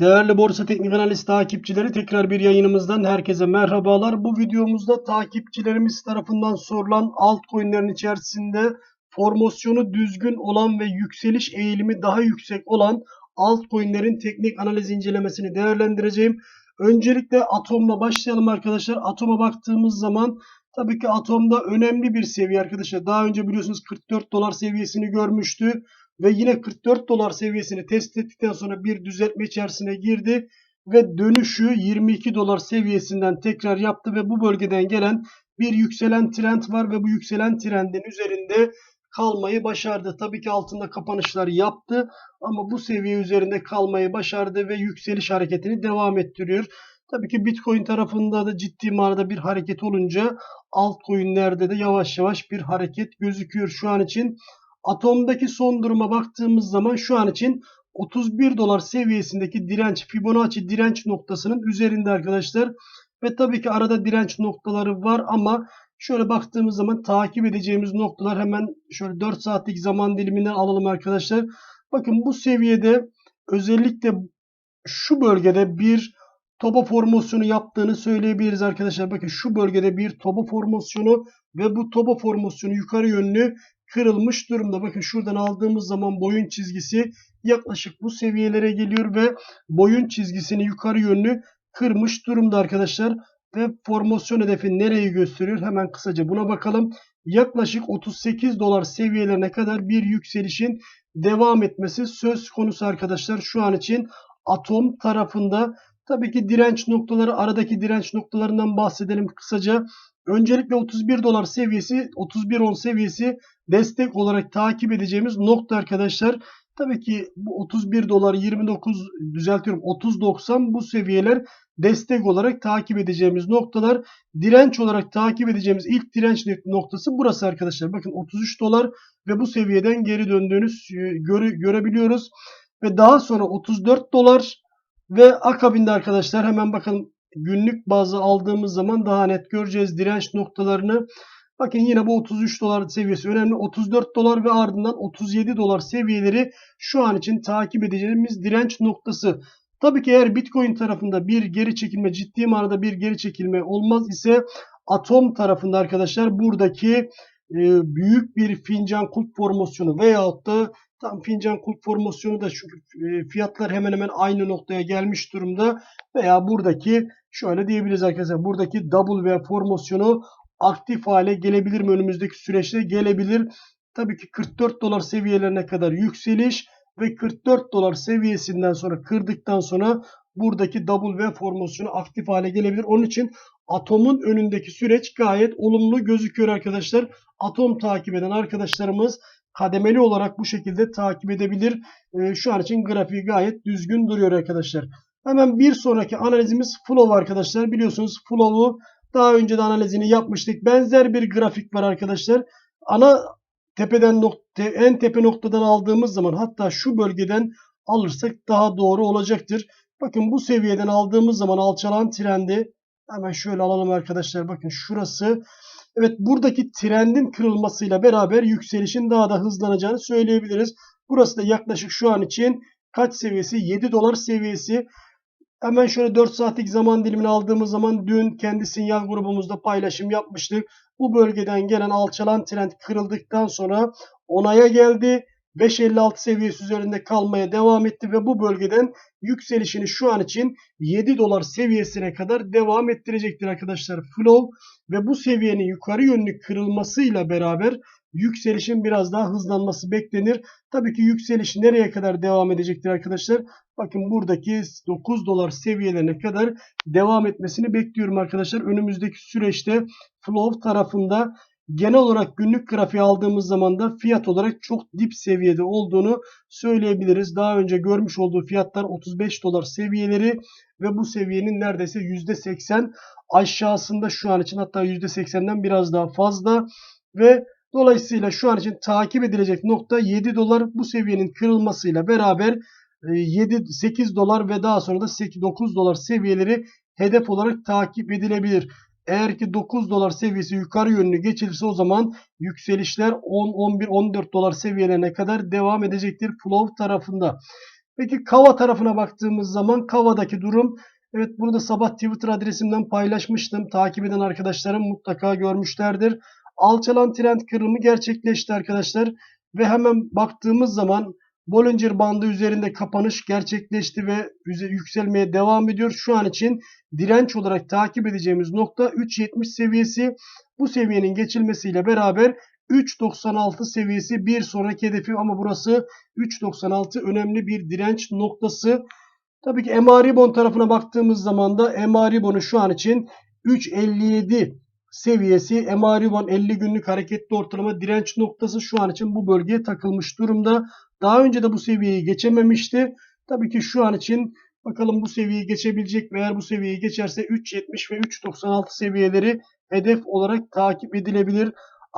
Değerli Borsa Teknik Analiz takipçileri tekrar bir yayınımızdan herkese merhabalar. Bu videomuzda takipçilerimiz tarafından sorulan altcoin'lerin içerisinde formasyonu düzgün olan ve yükseliş eğilimi daha yüksek olan altcoin'lerin teknik analiz incelemesini değerlendireceğim. Öncelikle Atom'la başlayalım arkadaşlar. Atom'a baktığımız zaman tabii ki Atom'da önemli bir seviye arkadaşlar. Daha önce biliyorsunuz 44 dolar seviyesini görmüştü ve yine 44 dolar seviyesini test ettikten sonra bir düzeltme içerisine girdi ve dönüşü 22 dolar seviyesinden tekrar yaptı ve bu bölgeden gelen bir yükselen trend var ve bu yükselen trendin üzerinde kalmayı başardı. Tabii ki altında kapanışlar yaptı ama bu seviye üzerinde kalmayı başardı ve yükseliş hareketini devam ettiriyor. Tabii ki Bitcoin tarafında da ciddi manada bir hareket olunca altcoin'lerde de yavaş yavaş bir hareket gözüküyor şu an için. Atomdaki son duruma baktığımız zaman şu an için 31 dolar seviyesindeki direnç Fibonacci direnç noktasının üzerinde arkadaşlar. Ve tabii ki arada direnç noktaları var ama şöyle baktığımız zaman takip edeceğimiz noktalar hemen şöyle 4 saatlik zaman diliminden alalım arkadaşlar. Bakın bu seviyede özellikle şu bölgede bir topa formasyonu yaptığını söyleyebiliriz arkadaşlar. Bakın şu bölgede bir topa formasyonu ve bu topa formasyonu yukarı yönlü kırılmış durumda. Bakın şuradan aldığımız zaman boyun çizgisi yaklaşık bu seviyelere geliyor ve boyun çizgisini yukarı yönlü kırmış durumda arkadaşlar. Ve formasyon hedefi nereyi gösteriyor? Hemen kısaca buna bakalım. Yaklaşık 38 dolar seviyelerine kadar bir yükselişin devam etmesi söz konusu arkadaşlar. Şu an için atom tarafında tabii ki direnç noktaları aradaki direnç noktalarından bahsedelim kısaca. Öncelikle 31 dolar seviyesi 31.10 seviyesi destek olarak takip edeceğimiz nokta arkadaşlar. Tabii ki bu 31 dolar 29 düzeltiyorum 30.90 bu seviyeler destek olarak takip edeceğimiz noktalar. Direnç olarak takip edeceğimiz ilk direnç noktası burası arkadaşlar. Bakın 33 dolar ve bu seviyeden geri döndüğünü göre, görebiliyoruz. Ve daha sonra 34 dolar ve akabinde arkadaşlar hemen bakın günlük bazı aldığımız zaman daha net göreceğiz direnç noktalarını. Bakın yine bu 33 dolar seviyesi önemli. 34 dolar ve ardından 37 dolar seviyeleri şu an için takip edeceğimiz direnç noktası. Tabii ki eğer Bitcoin tarafında bir geri çekilme ciddi manada bir geri çekilme olmaz ise Atom tarafında arkadaşlar buradaki e, büyük bir fincan kulp formasyonu veyahut da tam fincan kulp formasyonu da çünkü e, fiyatlar hemen hemen aynı noktaya gelmiş durumda veya buradaki şöyle diyebiliriz arkadaşlar buradaki W formasyonu aktif hale gelebilir mi önümüzdeki süreçte? Gelebilir. Tabii ki 44 dolar seviyelerine kadar yükseliş ve 44 dolar seviyesinden sonra kırdıktan sonra buradaki W formasyonu aktif hale gelebilir. Onun için atomun önündeki süreç gayet olumlu gözüküyor arkadaşlar. Atom takip eden arkadaşlarımız kademeli olarak bu şekilde takip edebilir. Ee, şu an için grafiği gayet düzgün duruyor arkadaşlar. Hemen bir sonraki analizimiz flow arkadaşlar. Biliyorsunuz flow'u daha önce de analizini yapmıştık. Benzer bir grafik var arkadaşlar. Ana tepeden nokta, en tepe noktadan aldığımız zaman hatta şu bölgeden alırsak daha doğru olacaktır. Bakın bu seviyeden aldığımız zaman alçalan trendi hemen şöyle alalım arkadaşlar. Bakın şurası. Evet buradaki trendin kırılmasıyla beraber yükselişin daha da hızlanacağını söyleyebiliriz. Burası da yaklaşık şu an için kaç seviyesi? 7 dolar seviyesi. Hemen şöyle 4 saatlik zaman dilimini aldığımız zaman dün kendi sinyal grubumuzda paylaşım yapmıştık. Bu bölgeden gelen alçalan trend kırıldıktan sonra onaya geldi. 5.56 seviyesi üzerinde kalmaya devam etti ve bu bölgeden yükselişini şu an için 7 dolar seviyesine kadar devam ettirecektir arkadaşlar. Flow ve bu seviyenin yukarı yönlü kırılmasıyla beraber yükselişin biraz daha hızlanması beklenir. Tabii ki yükseliş nereye kadar devam edecektir arkadaşlar? Bakın buradaki 9 dolar seviyelerine kadar devam etmesini bekliyorum arkadaşlar. Önümüzdeki süreçte Flow tarafında genel olarak günlük grafiği aldığımız zaman da fiyat olarak çok dip seviyede olduğunu söyleyebiliriz. Daha önce görmüş olduğu fiyatlar 35 dolar seviyeleri ve bu seviyenin neredeyse %80 aşağısında şu an için hatta %80'den biraz daha fazla ve Dolayısıyla şu an için takip edilecek nokta 7 dolar bu seviyenin kırılmasıyla beraber 7 e, 8 dolar ve daha sonra da 8 9 dolar seviyeleri hedef olarak takip edilebilir. Eğer ki 9 dolar seviyesi yukarı yönlü geçilirse o zaman yükselişler 10, 11, 14 dolar seviyelerine kadar devam edecektir flow tarafında. Peki Kava tarafına baktığımız zaman Kava'daki durum evet burada sabah Twitter adresimden paylaşmıştım. Takip eden arkadaşlarım mutlaka görmüşlerdir. Alçalan trend kırılımı gerçekleşti arkadaşlar. Ve hemen baktığımız zaman Bollinger bandı üzerinde kapanış gerçekleşti ve yükselmeye devam ediyor. Şu an için direnç olarak takip edeceğimiz nokta 3.70 seviyesi. Bu seviyenin geçilmesiyle beraber 3.96 seviyesi bir sonraki hedefi ama burası 3.96 önemli bir direnç noktası. Tabii ki MA tarafına baktığımız zaman da MA şu an için 3.57 seviyesi MA 50 günlük hareketli ortalama direnç noktası şu an için bu bölgeye takılmış durumda. Daha önce de bu seviyeyi geçememişti. Tabii ki şu an için bakalım bu seviyeyi geçebilecek ve eğer bu seviyeyi geçerse 3.70 ve 3.96 seviyeleri hedef olarak takip edilebilir.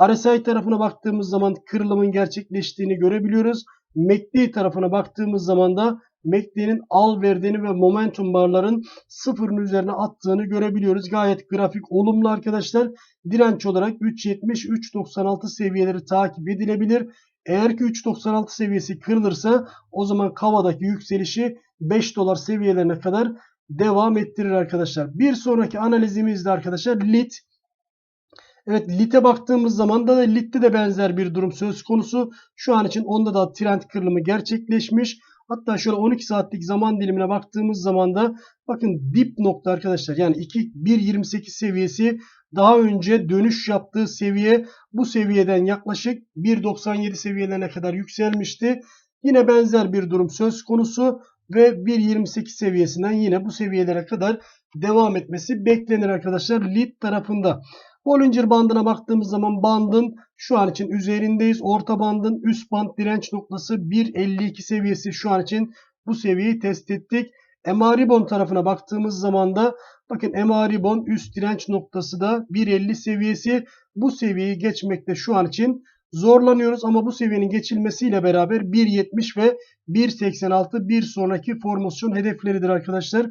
RSI tarafına baktığımız zaman kırılımın gerçekleştiğini görebiliyoruz. MACD tarafına baktığımız zaman da MACD'nin al verdiğini ve momentum barların sıfırın üzerine attığını görebiliyoruz. Gayet grafik olumlu arkadaşlar. Direnç olarak 3.70-3.96 seviyeleri takip edilebilir. Eğer ki 3.96 seviyesi kırılırsa o zaman Kava'daki yükselişi 5 dolar seviyelerine kadar devam ettirir arkadaşlar. Bir sonraki analizimizde arkadaşlar lit. Evet LIT'e baktığımız zaman da LIT'te de benzer bir durum söz konusu. Şu an için onda da trend kırılımı gerçekleşmiş. Hatta şöyle 12 saatlik zaman dilimine baktığımız zaman da bakın dip nokta arkadaşlar. Yani 2 1.28 seviyesi daha önce dönüş yaptığı seviye bu seviyeden yaklaşık 1.97 seviyelerine kadar yükselmişti. Yine benzer bir durum söz konusu ve 1.28 seviyesinden yine bu seviyelere kadar devam etmesi beklenir arkadaşlar lead tarafında. Bollinger bandına baktığımız zaman bandın şu an için üzerindeyiz. Orta bandın üst band direnç noktası 1.52 seviyesi şu an için bu seviyeyi test ettik. MA Ribon tarafına baktığımız zaman da bakın MA Ribon üst direnç noktası da 1.50 seviyesi. Bu seviyeyi geçmekte şu an için zorlanıyoruz ama bu seviyenin geçilmesiyle beraber 1.70 ve 1.86 bir sonraki formasyon hedefleridir arkadaşlar.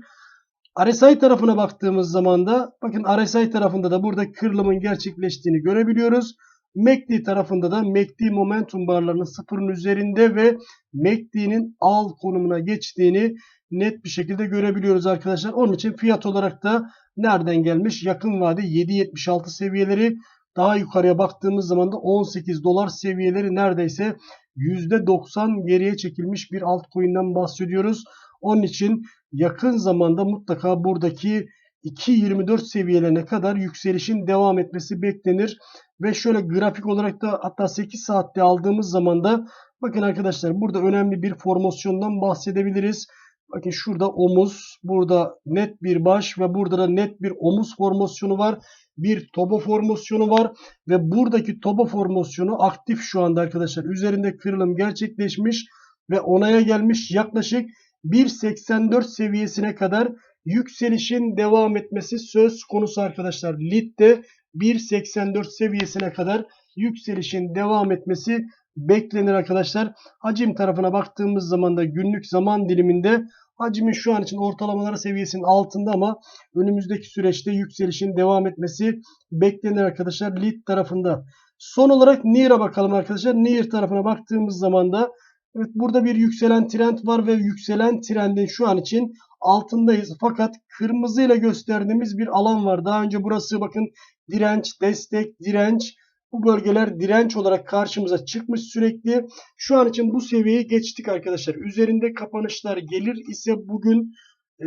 RSI tarafına baktığımız zaman da bakın RSI tarafında da burada kırılımın gerçekleştiğini görebiliyoruz. MACD tarafında da MACD momentum barlarının sıfırın üzerinde ve MACD'nin al konumuna geçtiğini net bir şekilde görebiliyoruz arkadaşlar. Onun için fiyat olarak da nereden gelmiş? Yakın vade 7.76 seviyeleri daha yukarıya baktığımız zaman da 18 dolar seviyeleri neredeyse %90 geriye çekilmiş bir altcoin'den bahsediyoruz. Onun için yakın zamanda mutlaka buradaki 2.24 seviyelerine kadar yükselişin devam etmesi beklenir. Ve şöyle grafik olarak da hatta 8 saatte aldığımız zaman da bakın arkadaşlar burada önemli bir formasyondan bahsedebiliriz. Bakın şurada omuz, burada net bir baş ve burada da net bir omuz formasyonu var. Bir tobo formasyonu var ve buradaki tobo formasyonu aktif şu anda arkadaşlar. Üzerinde kırılım gerçekleşmiş ve onaya gelmiş yaklaşık 1.84 seviyesine kadar yükselişin devam etmesi söz konusu arkadaşlar. Lid'de 1.84 seviyesine kadar yükselişin devam etmesi beklenir arkadaşlar. Hacim tarafına baktığımız zaman da günlük zaman diliminde hacmin şu an için ortalamaları seviyesinin altında ama önümüzdeki süreçte yükselişin devam etmesi beklenir arkadaşlar. Lead tarafında. Son olarak Near'a bakalım arkadaşlar. Near tarafına baktığımız zaman da Evet burada bir yükselen trend var ve yükselen trendin şu an için altındayız. Fakat kırmızıyla gösterdiğimiz bir alan var. Daha önce burası bakın direnç, destek, direnç. Bu bölgeler direnç olarak karşımıza çıkmış sürekli. Şu an için bu seviyeyi geçtik arkadaşlar. Üzerinde kapanışlar gelir ise bugün e,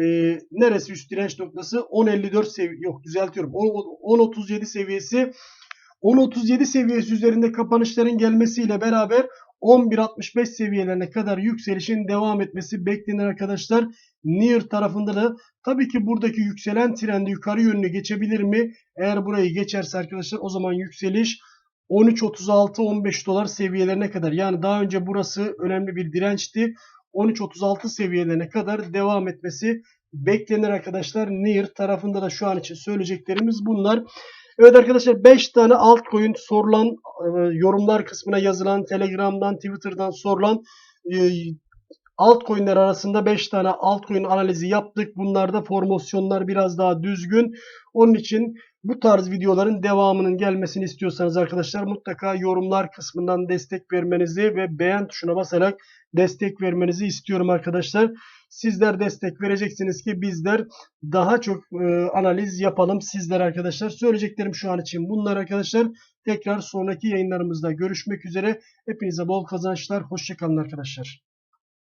neresi üst direnç noktası? 10.54 seviye yok düzeltiyorum. 10.37 seviyesi 10.37 seviyesi üzerinde kapanışların gelmesiyle beraber 11.65 seviyelerine kadar yükselişin devam etmesi beklenir arkadaşlar. Near tarafında da tabii ki buradaki yükselen trendi yukarı yönlü geçebilir mi? Eğer burayı geçerse arkadaşlar o zaman yükseliş 13.36-15 dolar seviyelerine kadar yani daha önce burası önemli bir dirençti. 13.36 seviyelerine kadar devam etmesi beklenir arkadaşlar. Near tarafında da şu an için söyleyeceklerimiz bunlar. Evet arkadaşlar 5 tane altcoin sorulan e, yorumlar kısmına yazılan Telegram'dan Twitter'dan sorulan e, altcoin'ler arasında 5 tane altcoin analizi yaptık. Bunlarda formasyonlar biraz daha düzgün. Onun için bu tarz videoların devamının gelmesini istiyorsanız arkadaşlar mutlaka yorumlar kısmından destek vermenizi ve beğen tuşuna basarak destek vermenizi istiyorum arkadaşlar. Sizler destek vereceksiniz ki bizler daha çok e, analiz yapalım sizler arkadaşlar. Söyleyeceklerim şu an için bunlar arkadaşlar. Tekrar sonraki yayınlarımızda görüşmek üzere. Hepinize bol kazançlar. Hoşçakalın arkadaşlar.